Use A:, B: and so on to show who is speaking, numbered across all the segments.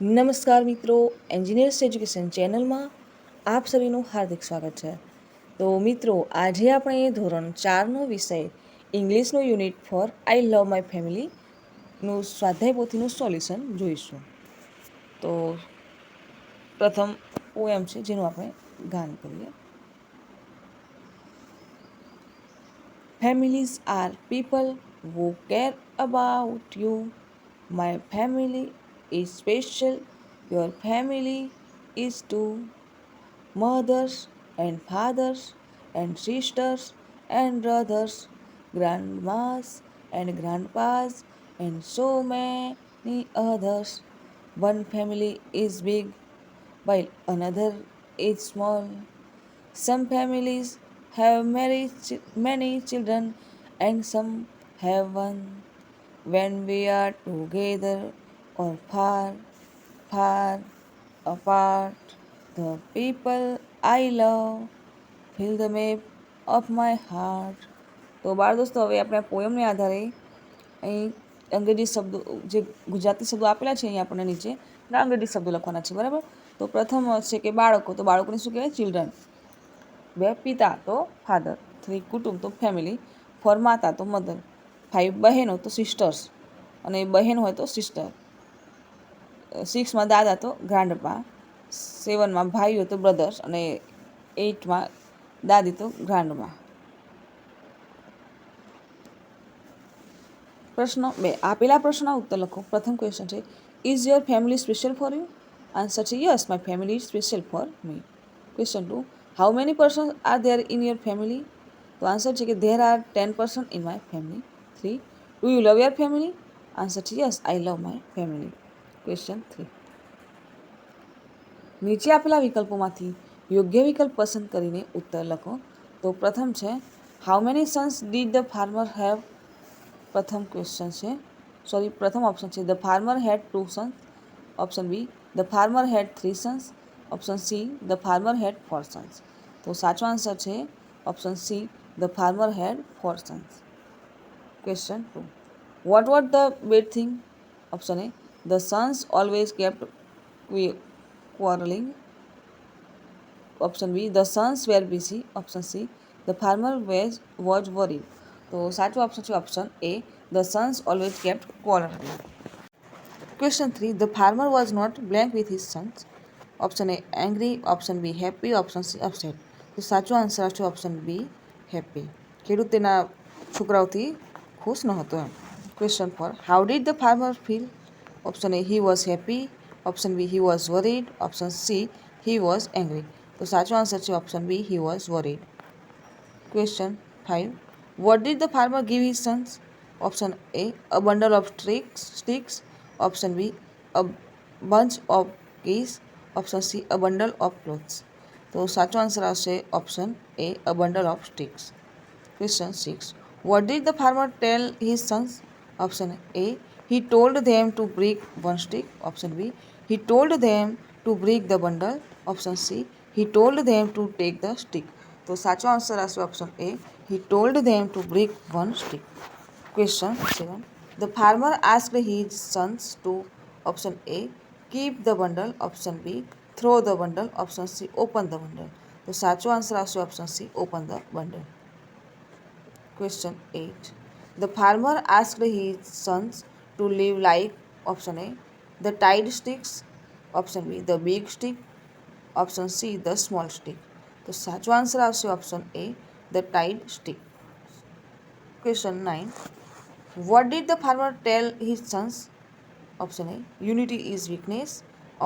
A: નમસ્કાર મિત્રો engineers education ચેનલમાં આપ સભીનું હાર્દિક સ્વાગત છે. તો મિત્રો, આજે આપણે ધોરણ ચારનો વિષય ઇંગ્લિશનો unit four I love my ફેમિલીનું સ્વાધ્યાય પોથીનું સોલ્યુશન જોઈશું. તો પ્રથમ પોએમ છે, જેનું આપણે ગાન કરીએ. Families are people who care about you my family is special. Your family is too. Mothers and fathers and sisters and brothers, grandmas and grandpas, and so many others. One family is big while another is small. Some families have many, many children and some have one. When we are together or far, far apart, the people I love fill the map of my heart. તો બાળ દોસ્તો હવે આપણે પોયમને આધારે અહીં અંગ્રેજી શબ્દો જે ગુજરાતી શબ્દો આપેલા છે અહીં આપણને નીચે ના અંગ્રેજી શબ્દો લખવાના છે બરાબર? તો પ્રથમ છે કે બાળકો તો બાળકોને શું કહેવાય? ચિલ્ડ્રન બે પિતા તો ફાધર થ્રી કુટુંબ તો ફેમિલી ફોર માતા તો મધર ફાઇવ બહેનો તો સિસ્ટર્સ અને બહેન હોય તો સિસ્ટર સિક્સમાં દાદા તો ગ્રાન્ડપા સેવનમાં ભાઈ હોય તો બ્રધર્સ અને એઇટમાં દાદી તો ગ્રાન્ડમાં પ્રશ્ન બે આપેલા પ્રશ્નના ઉત્તર લખો. પ્રથમ ક્વેશ્ચન છે is your family special for you answer છે yes my family special for me question two how many person are there in your family તો આન્સર છે કે there are ten person in my family three do you love your family answer છે yes I love my family question three નીચે આપેલા વિકલ્પોમાંથી યોગ્ય વિકલ્પ પસંદ કરીને ઉત્તર લખો. તો પ્રથમ છે how many sons did the farmer have પ્રથમ ક્વેશ્ચન છે. સોરી પ્રથમ ઓપ્શન છે. The farmer had two sons option B the farmer had three sons option C the farmer had four sons તો સાચો આન્સર છે option C the farmer had four sons question two what what the bad thing option A the sons always kept quarreling. Option B the sons were busy option C the farmer was was worried તો સાચું option છે option A the sons always kept quarreling. Question three the farmer was not blank with his sons option A angry option B happy option C upset તો સાચો answer છે option B happy ખેડૂત તેના છોકરાઓથી ખુશ નહોતો એમ. Question four how did the farmer feel option A he was happy option B he was worried option C he was angry તો સાચો આન્સર છે option B he was worried question five what did the farmer give his sons option A a bundle of streaks sticks option B a bunch of keys option C a bundle of clothes તો સાચો answer આવશે option A a bundle of sticks question six what did the farmer tell his sons option A he told them to break one stick option b he told them to break the bundle option c he told them to take the stick તો સાચો answer આવશે option A he told them to break one stick question 7 the farmer asked his sons to option a keep the bundle option b throw the bundle option c open the bundle તો સાચો answer આવશે option C open the bundle Question 8. The farmer asked his sons to live like option A, the tied sticks, option B, the big stick, option C, the small stick. તો સાચો answer આવશે option A the tied stick question nine what did the farmer tell his sons option A unity is weakness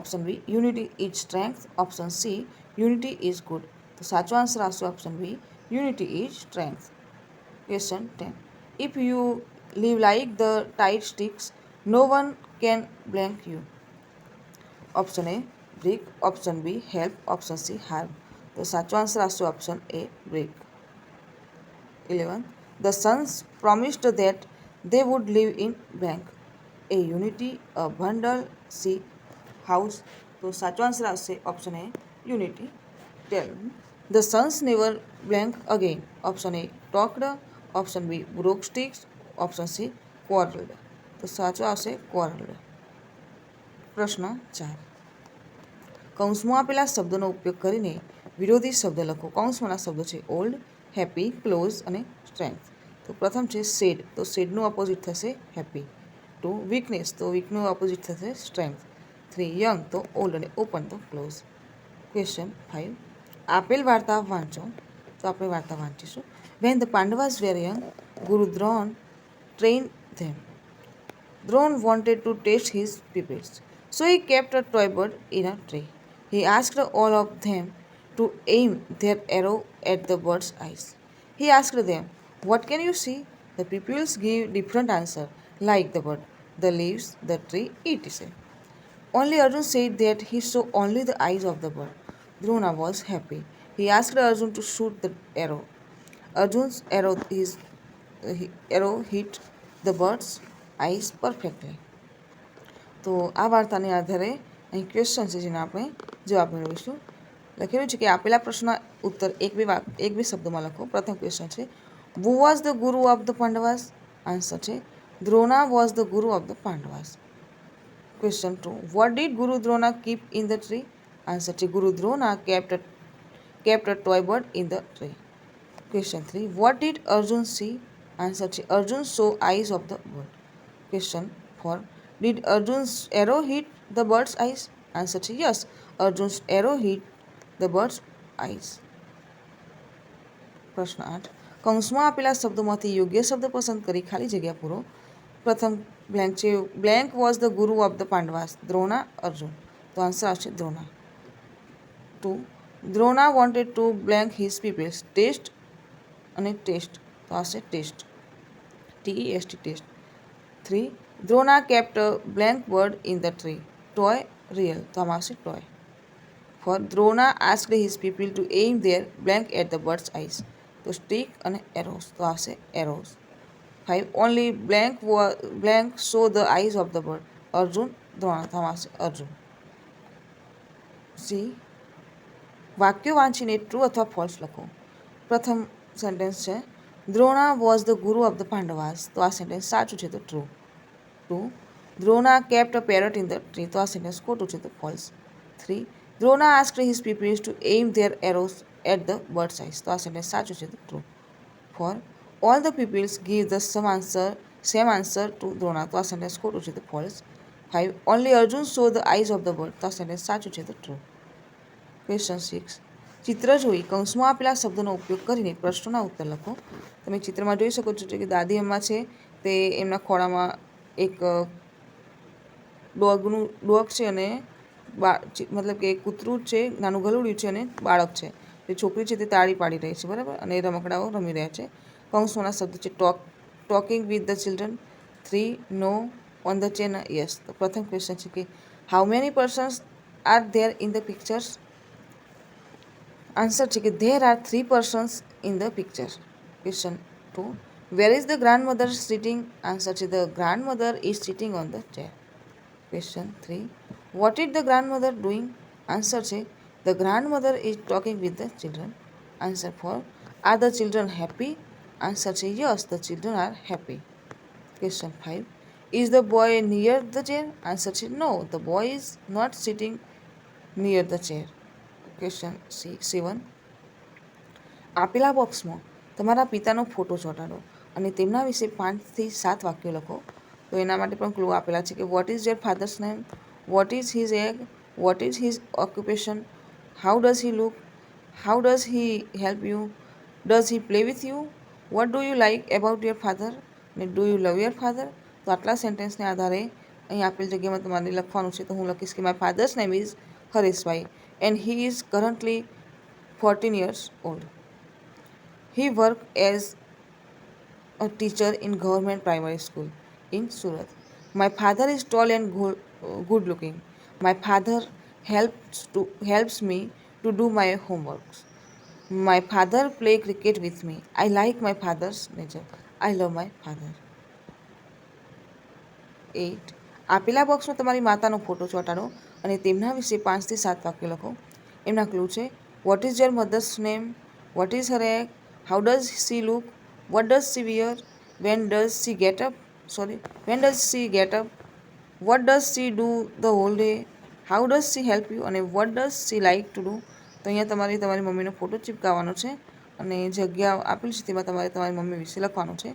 A: option B unity is strength option C unity is good તો સાચો answer આવશે option B unity is strength Question 10. If you live like the tight sticks, no one can blank you. Option A, brick. Option B, help. Option C, harm. તો સાચો answer આવશે option A break eleven the sons promised that they would leave in bank A unity a bundle C house તો સાચો answer આવશે option A unity tell the sons never blank again option A talked option B broke sticks option C coral તો સાચો આવશે coral પ્રશ્ન ચાર. કૌંસમાં આપેલા શબ્દોનો ઉપયોગ કરીને વિરોધી શબ્દ લખો. કૌંસમાંના શબ્દો છે ઓલ્ડ હેપી ક્લોઝ અને સ્ટ્રેન્થ તો પ્રથમ છે સેડ તો સેડનું ઓપોઝિટ થશે હેપી ટુ વીકનેસ તો વીકનું ઓપોઝિટ થશે સ્ટ્રેન્થ થ્રી યંગ તો ઓલ્ડ અને ઓપન તો ક્લોઝ ક્વેશ્ચન ફાઇવ આપેલ વાર્તા વાંચો. તો આપણે વાર્તા વાંચીશું. When the Pandavas were young ગુરુ Drona train them. Drone wanted to test his pupils, so he kept a toy bird in a tray. He asked all of them to aim their arrow at the bird's eyes. He asked them, What can you see? The pupils gave different answer, like the bird, the leaves, the tree, etc. Only Arjun said that he saw only the eyes of the bird. Drona was happy. He asked Arjun to shoot the arrow. Arjun's arrow is uh, arrow hit the bird's eyes perfectly. તો આ વાર્તાને આધારે અહીં question છે જેના આપણે જવાબ મેળવીશું લખેલું છે કે આપેલા પ્રશ્નના ઉત્તર એક બે એક બે શબ્દોમાં લખો પ્રથમ ક્વેશ્ચન છે who was the guru of the Pandavas answer છે Drona was the guru of the Pandavas Question 2. What did Guru Drona keep in the tree? Answer to Guru Drona kept a, kept a toy bird in the tree. Question 3. What did Answer to Arjun saw eyes of the bird. Question 4. Did Arjun's arrow hit the bird's eyes? Answer to yes. Arjun's arrow hit the bird's eyes. પ્રશ્ન આઠ કૌંસમાં આપેલા શબ્દોમાંથી યોગ્ય શબ્દ પસંદ કરી ખાલી જગ્યા પૂરો પ્રથમ બ્લેન્ક છે blank was the guru of the Pandavas Drona, Arjun તો આન્સર આવશે Drona two Drona wanted to blank his people's test અને ટેસ્ટ તો આવશે test T S T test. Three Drona kept blank bird in the tree. Toy real તો આમાં આવશે toy. Four Drona ask his people to aim their blank at the birds eyes તો stick અને arrows તો આવશે arrows five only blank blank show the eyes of the bird. Arjun Drona તો આવશે Arjun. C વાક્યો વાંચીને ટ્રુ અથવા ફોલ્સ લખો. પ્રથમ સેન્ટેન્સ છે Drona was the guru of the Pandavas તો આ સેન્ટેન્સ સાચું છે તો true two Drona kept a parrot in the tree તો આ સેન્ટેન્સ ખોટું છે તો false three Drona asked his peoples to aim their arrows at the bird size તો આ સેન્ટેન્સ સાચું છે તો true four all the peoples give the some answer same answer to Drona. તો આ સેન્ટેન્સ ખોટું છે તો false five only Arjun saw the eyes of the bird તો આ સેન્ટેન્સ સાચું છે તો ટ્રુ ક્વેશ્ચન સિક્સ ચિત્ર જોઈ કૌંસમાં આપેલા શબ્દોનો ઉપયોગ કરીને પ્રશ્નોના ઉત્તર લખો. તમે ચિત્રમાં જોઈ શકો છો કે દાદી અમ્મા છે, તે એમના ખોળામાં એક ડોગનું, ડોગ છે અને બા મતલબ કે કૂતરું છે, નાનું ગલુડિયું છે અને બાળક છે. જે છોકરી છે તે તાળી પાડી રહી છે, બરાબર? અને રમકડાઓ રમી રહ્યા છે. કૌંસોના શબ્દ છે, talk, talking with the children, three, no, on the chain, yes. તો પ્રથમ ક્વેશ્ચન છે કે, how many persons are there in the pictures? Answer છે કે there are three persons in the picture question two where is the grandmother sitting answer છે the grandmother is sitting on the chair question three what is the grandmother doing answer છે the grandmother is talking with the children answer four are the children happy answer છે yes the children are happy question five is the boy near the chair answer છે no the boy is not sitting near the chair question C seven આપેલા બોક્સમાં તમારા પિતાનો photo ચોંટાડો અને તેમના વિશે પાંચથી સાત વાક્યો લખો. તો એના માટે પણ ક્લુ આપેલા છે કે what is your father's name what is his age what is his occupation how does he look how does he help you does he play with you what do you like about your father ને do you love your father તો આટલા સેન્ટેન્સને આધારે અહીં આપેલ જગ્યામાં તમારે લખવાનું છે. તો હું લખીશ કે my father's name is Hareshbhai and he is currently fourteen years old worked as a teacher in government primary school in Surat. My father is tall and go- good looking. My father helps to helps me to do my homeworks. My father play cricket with me. I like my father's nature. I love my father. Eight આપેલા બોક્સમાં તમારી માતાનો photo ચોંટાડો અને તેમના વિશે પાંચથી સાત વાક્ય લખો. એમના ક્લુ છે what is your mother's name what is her age how does she look what does she wear when does she get up sorry when does she get up what does she do the whole day how does she help you અને what does she like to do તો અહીંયા તમારે તમારી મમ્મીનો photo ચિપકાવવાનો છે અને જગ્યા આપેલી છે તેમાં તમારે તમારી મમ્મી વિશે લખવાનું છે.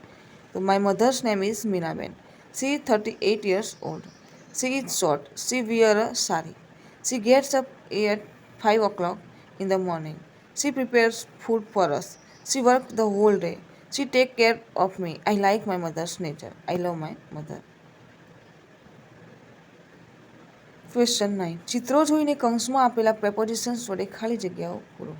A: તો my mother's name is Minaben she thirty eight years old she is short she wear a sari she gets up at five o'clock in the morning she prepares food for us she work the whole day she take care of me I like my mother's nature I love my mother question nine ચિત્રો જોઈને કૌંસમાં આપેલા prepositions વડે ખાલી જગ્યાઓ પૂરો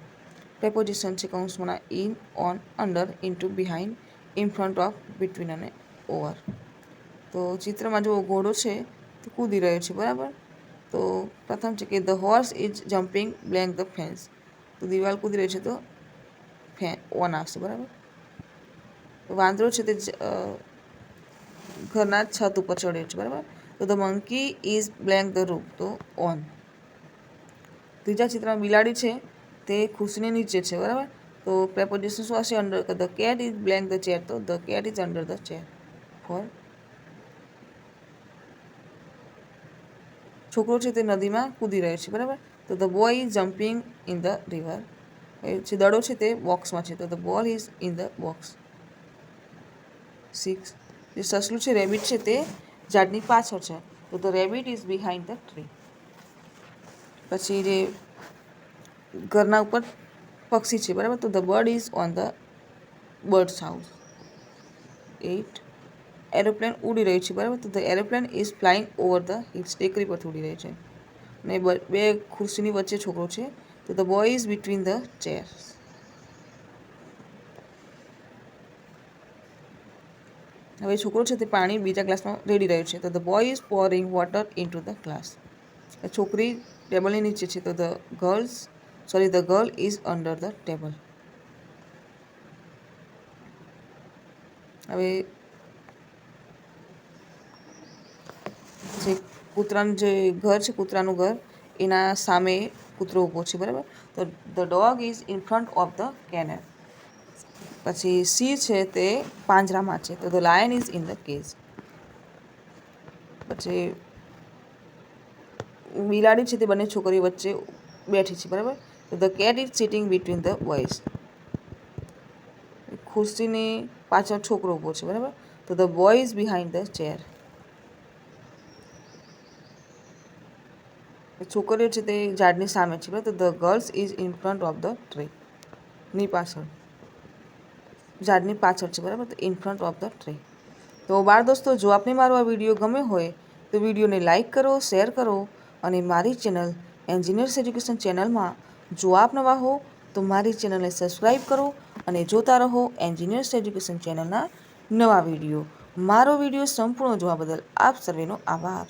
A: preposition છે કૌંસમાંના in on under into behind in front of between અને ઓવર તો ચિત્રમાં જો ઘોડો છે તે કૂદી રહ્યો છે, બરાબર? તો પ્રથમ છે કે the horse is jumping blank the fence. તો દિવાલ કૂદી રહ્યો છે તો ફેન ઓન આવશે, બરાબર? વાંદરો છે તે ઘરના છત ઉપર ચડ્યો છે, બરાબર? તો the monkey is blank the રૂપ તો ઓન. ત્રીજા ચિત્રમાં બિલાડી છે તે ખુશની નીચે છે, બરાબર? તો પ્રેપોઝિશન શું હશે? Under the cat is blank the chair, તો the cat is under the chair. Four. છોકરો છે તે નદીમાં કૂદી રહ્યો છે, બરાબર? તો the boy is jumping in the river જે દડો છે તે બોક્સમાં છે, તો the ball is in the box six જે સસલું છે રેબિટ છે તે ઝાડની પાછળ છે, તો the rabbit is behind the tree પછી જે ઘરના ઉપર પક્ષી છે, બરાબર? તો the bird is on the birds house eight aeroplane ઉડી રહ્યું છે, બરાબર? તો the aeroplane is flying over the hills ટેકરી પરથી ઉડી રહી છે. અને બ- ખુરશીની વચ્ચે છોકરો છે, તો the boy is between the chairs હવે છોકરો છે તે પાણી બીજા ગ્લાસમાં રેડી રહ્યો છે, તો the boy is pouring water in two the glass છોકરી ટેબલની નીચે છે, તો the girls sorry the girl is under the table હવે જે કૂતરાનું જે ઘર છે, કૂતરાનું ઘર, એના સામે કૂતરો ઊભો છે, બરાબર? તો the dog is in front of the kennel પછી સી છે તે પાંજરામાં છે. તો the lion is in the cage પછી બિલાડી છે તે બંને છોકરીઓ વચ્ચે બેઠી છે, બરાબર? તો the cat is sitting between the boys ખુરશીની પાછળ છોકરો ઊભો છે, બરાબર? તો the boy is behind the chair છોકરીઓ છે તે ઝાડની સામે છે તો the girls is in front of the tree ની પાછળ. ઝાડની પાછળ છે, બરાબર? તો in front of the tree તો બાળ દોસ્તો, જો આપને મારો આ વીડિયો ગમ્યો હોય, તો વિડીયોને લાઇક કરો શેર કરો અને મારી ચેનલ એન્જિનિયર્સ એજ્યુકેશન ચેનલમાં જો આપ નવા હો, તો મારી ચેનલને સબસ્ક્રાઈબ કરો અને જોતા રહો એન્જિનિયર્સ એજ્યુકેશન ચેનલના નવા વીડિયો મારો વીડિયો સંપૂર્ણ જોવા બદલ આપ સર્વેનો આભાર.